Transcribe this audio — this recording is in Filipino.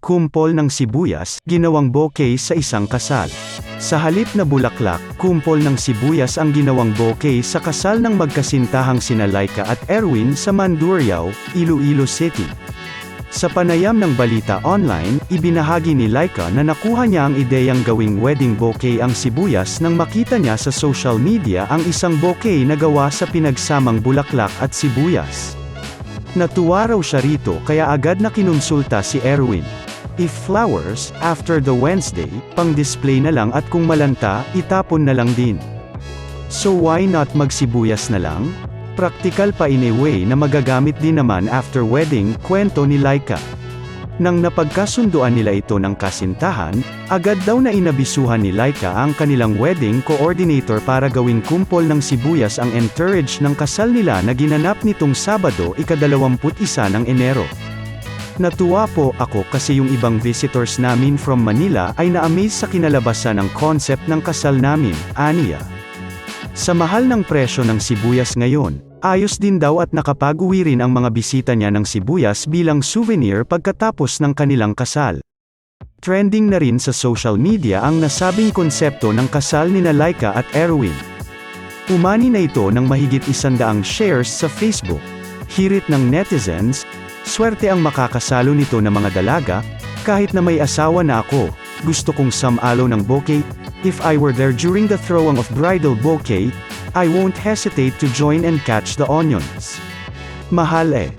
Kumpol ng sibuyas, ginawang bouquet sa isang kasal. Sa halip na bulaklak, kumpol ng sibuyas ang ginawang bouquet sa kasal ng magkasintahang sina Laika at Erwin sa Mandurriao, Iloilo City. Sa panayam ng balita online, ibinahagi ni Laika na nakuha niya ang ideyang gawing wedding bouquet ang sibuyas nang makita niya sa social media ang isang bouquet na gawa sa pinagsamang bulaklak at sibuyas. Natuwa raw siya rito kaya agad na kinonsulta si Erwin. If flowers, after the Wednesday, pang-display na lang at kung malanta, itapon na lang din. So why not magsibuyas na lang? Praktikal pa in a way na magagamit din naman after wedding, kwento ni Laika. Nang napagkasunduan nila ito ng kasintahan, agad daw na inabisuhan ni Laika ang kanilang wedding coordinator para gawing kumpol ng sibuyas ang encourage ng kasal nila na ginanap nitong Sabado ikadalawamput isa ng Enero. Natuwa po ako kasi yung ibang visitors namin from Manila ay na-amaze sa kinalabasan ng concept ng kasal namin, aniya. Sa mahal ng presyo ng sibuyas ngayon, ayos din daw at nakapag-uwi rin ang mga bisita niya ng sibuyas bilang souvenir pagkatapos ng kanilang kasal. Trending na rin sa social media ang nasabing konsepto ng kasal ni Laika at Erwin. Umani na ito ng mahigit isandaang shares sa Facebook. Hirit ng netizens, swerte ang makakasalo nito ng mga dalaga, kahit na may asawa na ako, gusto kong samalo ng bouquet, if I were there during the throwing of bridal bouquet, I won't hesitate to join and catch the onions. Mahal eh.